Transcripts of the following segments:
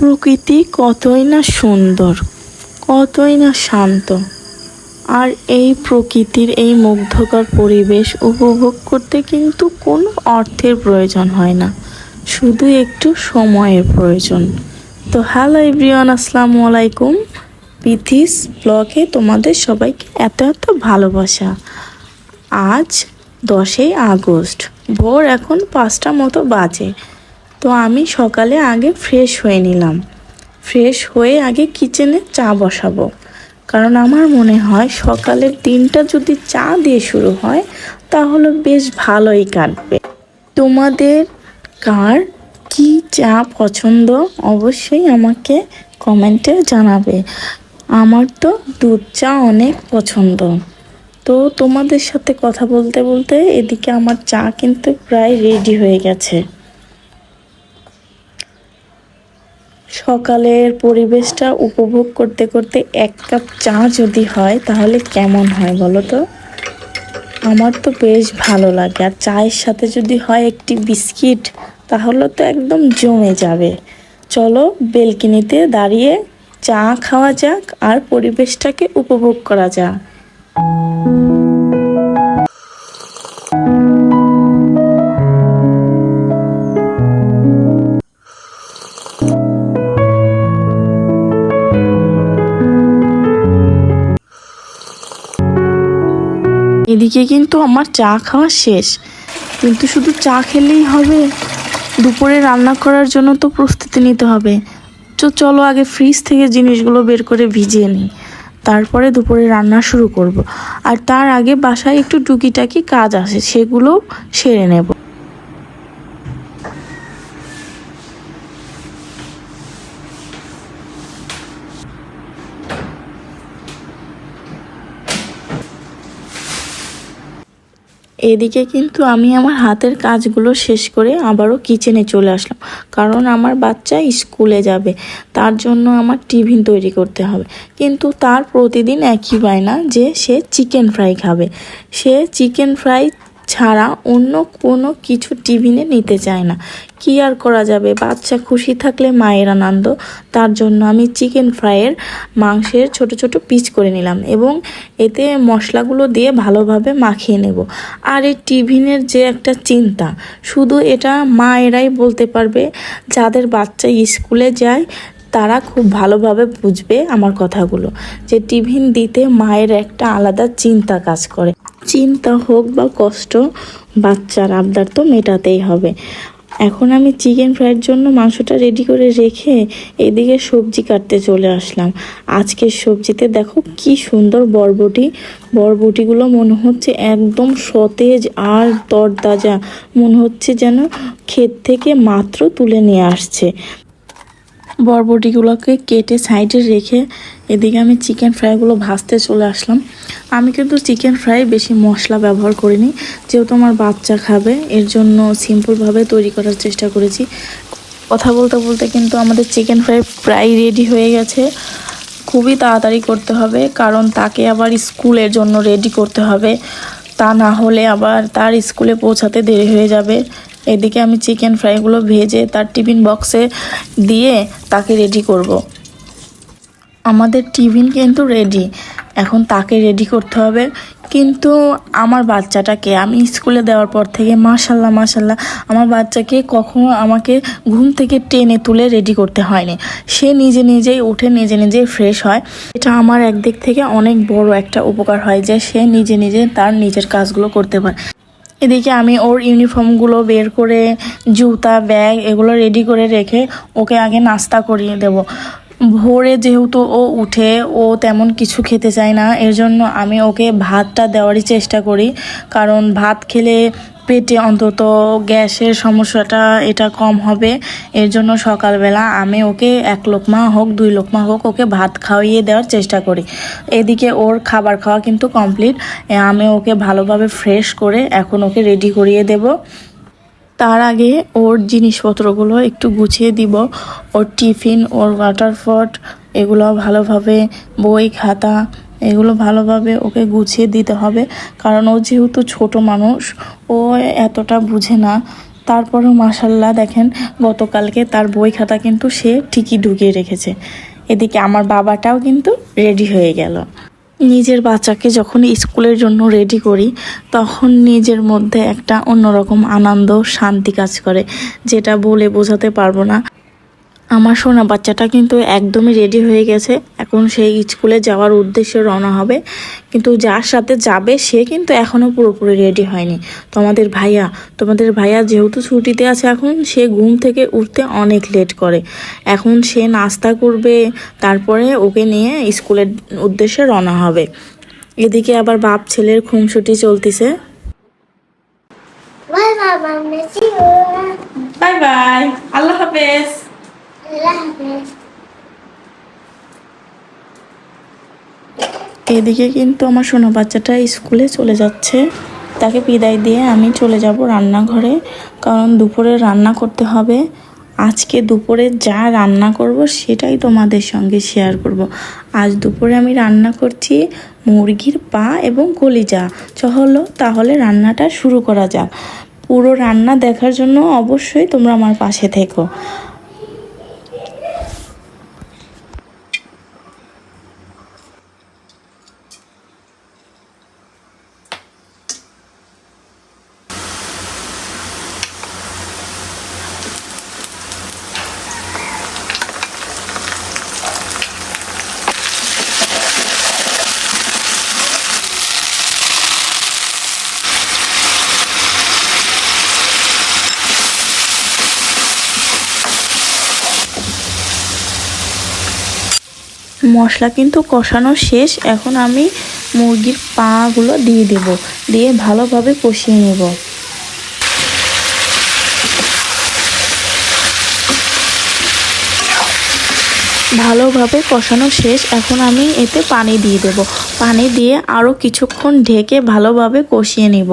প্রকৃতি কতই না সুন্দর, কতই না শান্ত। আর এই প্রকৃতির এই মুগ্ধকর পরিবেশ উপভোগ করতে কিন্তু কোনো অর্থের প্রয়োজন হয় না, শুধু একটু সময়ের প্রয়োজন। তো হ্যালো এভরিওয়ান, আসসালামু আলাইকুম। পিথিস ব্লগে তোমাদের সবাইকে এত এত ভালোবাসা। আজ দশই আগস্ট, ভোর এখন পাঁচটা মতো বাজে। তো আমি সকালে আগে ফ্রেশ হয়ে নিলাম। ফ্রেশ হয়ে আগে কিচেনে চা বসাবো। কারণ আমার মনে হয় সকালের দিনটা যদি চা দিয়ে শুরু হয়, তাহলে বেশ ভালোই কাটবে। তোমাদের কার কি চা পছন্দ অবশ্যই আমাকে কমেন্টে জানাবে। আমার তো দুধ চা অনেক পছন্দ। তো তোমাদের সাথে কথা বলতে বলতে এদিকে আমার চা কিন্তু প্রায় রেডি হয়ে গেছে। সকালের পরিবেশটা উপভোগ করতে করতে এক কাপ চা যদি হয়, তাহলে কেমন হয় বলো তো? আমার তো বেশ ভালো লাগে। আর চায়ের সাথে যদি হয় একটি বিস্কিট, তাহলে তো একদম জমে যাবে। চলো বেলকিনিতে দাঁড়িয়ে চা খাওয়া যাক আর পরিবেশটাকে উপভোগ করা যাক। এদিকে কিন্তু আমার চা খাওয়া শেষ। কিন্তু শুধু চা খেলেই হবে। দুপুরে রান্না করার জন্য তো প্রস্তুতি নিতে হবে। তো চলো আগে ফ্রিজ থেকে জিনিসগুলো বের করে ভিজিয়ে নিই। তারপরে দুপুরে রান্না শুরু করব। আর তার আগে বাসায় একটু টুকিটাকি কাজ আসে সেগুলো সেরে নেব। এদিকে কিন্তু আমি আমার হাতের কাজগুলো শেষ করে আবারও কিচেনে চলে আসলাম। কারণ আমার বাচ্চা স্কুলে যাবে, তার জন্য আমার টিফিন তৈরি করতে হবে। কিন্তু তার প্রতিদিন একই বায়না যে সে চিকেন ফ্রাই খাবে। সে চিকেন ফ্রাই ছাড়া অন্য কোনো কিছু টিফিনে নিতে চায় না। কি আর করা যাবে? বাচ্চা খুশি থাকলে মায়ের আনন্দ। তার জন্য আমি চিকেন ফ্রাইয়ের মাংসের ছোট ছোট পিস করে নিলাম এবং এতে মশলাগুলো দিয়ে ভালোভাবে মাখিয়ে নেব। আর এই টিফিনের যে একটা চিন্তা, শুধু এটা মায়েরাই বলতে পারবে। যাদের বাচ্চা স্কুলে যায়, তারা খুব ভালোভাবে বুঝবে আমার কথাগুলো। যে টিফিন দিতে মায়ের একটা আলাদা চিন্তা কাজ করে। চিন্তা হোক বা কষ্ট, বাচ্চার আবদার তো মেটাতেই হবে। এখন আমি চিকেন ফ্রাইয়ের জন্য মাংসটা রেডি করে রেখে এদিকে সবজি কাটতে চলে আসলাম। আজকের সবজিতে দেখো কি সুন্দর বরবটি। বরবটিগুলো মনে হচ্ছে একদম সতেজ আর তরতাজা। মনে হচ্ছে যেন ক্ষেত থেকে মাত্র তুলে নিয়ে আসছে। বরবটিগুলোকে কেটে সাইডে রেখে এদিকে আমি চিকেন ফ্রাইগুলো ভাজতে চলে আসলাম। আমি কিন্তু চিকেন ফ্রাই বেশি মশলা ব্যবহার করিনি। যেহেতু আমার বাচ্চা খাবে, এর জন্য সিম্পলভাবে তৈরি করার চেষ্টা করেছি। কথা বলতে বলতে কিন্তু আমাদের চিকেন ফ্রাই প্রায় রেডি হয়ে গেছে। খুবই তাড়াতাড়ি করতে হবে, কারণ তাকে আবার স্কুলের জন্য রেডি করতে হবে। তা না হলে আবার তার স্কুলে পৌঁছাতে দেরি হয়ে যাবে। এদিকে আমি চিকেন ফ্রাইগুলো ভেজে তার টিফিন বক্সে দিয়ে তাকে রেডি করব। আমাদের টিফিন কিন্তু রেডি এখন তাকে রেডি করতে হবে। কিন্তু আমার বাচ্চাটাকে, আমি স্কুলে দেওয়ার পর থেকে মাশাল্লাহ মাশাল্লাহ, আমার বাচ্চাকে কখনো আমাকে ঘুম থেকে টেনে তুলে রেডি করতে হয়নি। সে নিজে নিজেই উঠে নিজে নিজেই ফ্রেশ হয়। এটা আমার একদিক থেকে অনেক বড় একটা উপকার হয় যে সে নিজে নিজে তার নিজের কাজগুলো করতে পারে। এদিকে আমি ওর ইউনিফর্মগুলো বের করে, জুতা, ব্যাগ এগুলো রেডি করে রেখে ওকে আগে নাস্তা করিয়ে দেব। ভোরে যেহেতু ও উঠে, ও তেমন কিছু খেতে চায় না এর জন্য আমি ওকে ভাতটা দেওয়ারই চেষ্টা করি। কারণ ভাত খেলে পেটে অন্তত গ্যাসের সমস্যাটা এটা কম হবে। এর জন্য সকালবেলা আমি ওকে এক লোকমা হোক, দুই লোকমা হোক, ওকে ভাত খাওয়িয়ে দেওয়ার চেষ্টা করি। এদিকে ওর খাবার খাওয়া কিন্তু কমপ্লিট। আমি ওকে ভালোভাবে ফ্রেশ করে এখন ওকে রেডি করিয়ে দেব। তার আগে ওর জিনিসপত্রগুলো একটু গুছিয়ে দিব। ওর টিফিন, ওর ওয়াটার ফট এগুলো ভালোভাবে বই, খাতা, এগুলো ভালোভাবে ওকে গুছিয়ে দিতে হবে। কারণ ও যেহেতু ছোট মানুষ, ও এতটা বুঝে না। তারপরেও মাসাল্লাহ দেখেন, গতকালকে তার বই, খাতা কিন্তু সে ঠিকই ঢুকিয়ে রেখেছে। এদিকে আমার বাবাটাও কিন্তু রেডি হয়ে গেল। নিজের বাচ্চাকে যখন স্কুলের জন্য রেডি করি, তখন নিজের মধ্যে একটা অন্যরকম আনন্দ, শান্তি কাজ করে, যেটা বলে বোঝাতে পারব না। আমার সোনা বাচ্চাটা কিন্তু একদমই রেডি হয়ে গেছে। এখন সেই স্কুলে যাওয়ার উদ্দেশ্যে রওনা হবে। কিন্তু যার সাথে যাবে সে কিন্তু এখনও পুরোপুরি রেডি হয়নি। তোমাদের ভাইয়া তোমাদের ভাইয়া যেহেতু ছুটিতে আছে এখন সে ঘুম থেকে উঠতে অনেক লেট করে। এখন সে নাস্তা করবে তারপরে ওকে নিয়ে স্কুলের উদ্দেশ্যে রওনা হবে। এদিকে আবার বাপ ছেলের খুমসুটি চলতেছে. বাই বাই আল্লাহ হাফেজ. এদিকে কিন্তু আমার সোনা বাচ্চাটা স্কুলে চলে যাচ্ছে। তাকে বিদায় দিয়ে আমি চলে যাব রান্নাঘরে, কারণ দুপুরে রান্না করতে হবে। আজকে দুপুরে যা রান্না করব সেটাই তোমাদের সঙ্গে শেয়ার করব। আজ দুপুরে আমি রান্না করছি মুরগির পা এবং কলিজা। চহলো তাহলে রান্নাটা শুরু করা যাক। পুরো রান্না দেখার জন্য অবশ্যই তোমরা আমার পাশে থেকো। মশলা কিন্তু কষানো শেষ। এখন আমি মুরগির পাগুলো দিয়ে দেব। দিয়ে ভালোভাবে কষিয়ে নেব। ভালোভাবে কষানো শেষ। এখন আমি এতে পানি দিয়ে দেব। পানি দিয়ে আরও কিছুক্ষণ ঢেকে ভালোভাবে কষিয়ে নেব।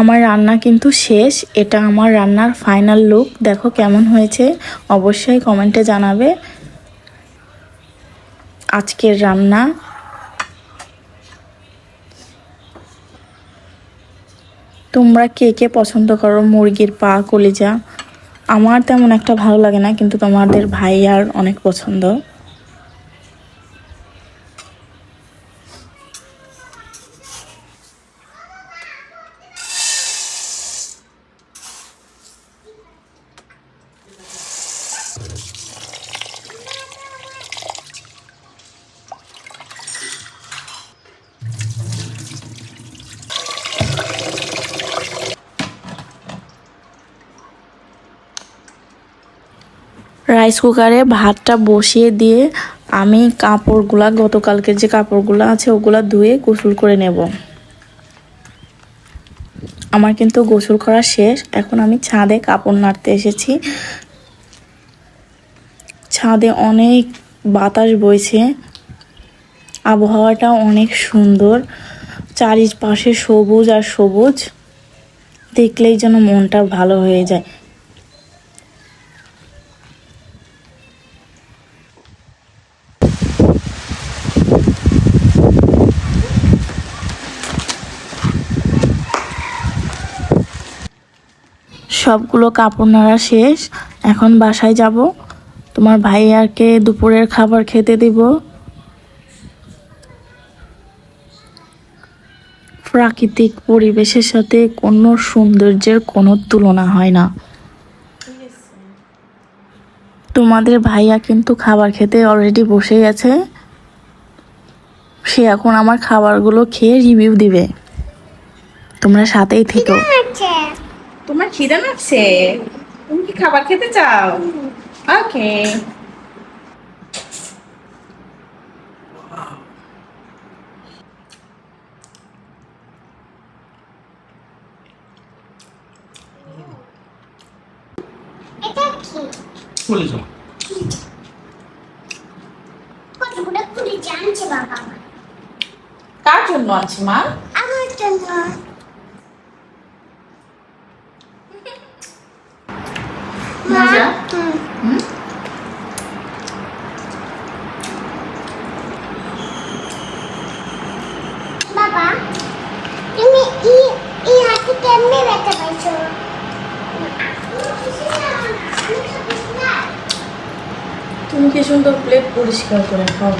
আমার রান্না কিন্তু শেষ। এটা আমার রান্নার ফাইনাল লুক দেখো কেমন হয়েছে। অবশ্যই কমেন্টে জানাবে। আজকের রান্না। তোমরা কে কে পছন্দ করো? মুরগির পা, কলিজা? আমার তেমন একটা ভালো লাগে না, কিন্তু তোমাদের ভাই আর অনেক পছন্দ। রাইস কুকারে ভাতটা বসিয়ে দিয়ে আমি কাপড়গুলা গতকালকের যে কাপড়গুলো আছে ওগুলা ধুয়ে গোসল করে নেব। আমার কিন্তু গোসল করা শেষ, এখন আমি ছাদে কাপড় নাড়তে এসেছি। ছাদে অনেক বাতাস বইছে আবহাওয়াটা অনেক সুন্দর, চারিপাশে সবুজ আর সবুজ, দেখলেই যেন মনটা ভালো হয়ে যায়। সবগুলো কাপড় নাড়া শেষ। এখন বাসায় যাব। তোমার ভাইয়াকে দুপুরের খাবার খেতে দিব। প্রাকৃতিক পরিবেশের সাথে কোনো সৌন্দর্যের কোনো তুলনা হয় না। তোমাদের ভাইয়া কিন্তু খাবার খেতে অলরেডি বসেই আছে। সে এখন আমার খাবারগুলো খেয়ে রিভিউ দিবে। তোমরা সাথেই থেকো। তোমার খিদে লাগছে? তুমি কি খাবার খেতে চাও? ওকে। এটা কি? বলে যাও। কতগুলো কুড়ি জানছে বাবা আমার কার জন্য আছে মা? আমার জন্য। মজা? হুম। বাবা তুমি ই ই হাতে কেমনে ব্যথা পাইছো তুমি কি সুন্দর প্লেট পরিষ্কার করে খাও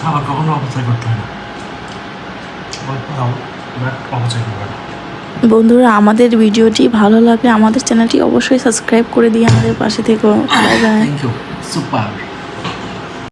খাবার কখনো অপচয় করতে হয় না অপচয় করবে না বন্ধুরা আমাদের ভিডিওটি ভালো লাগলে আমাদের চ্যানেলটি অবশ্যই সাবস্ক্রাইব করে দিয়ে আমাদের পাশে থেকো। Bye bye thank you super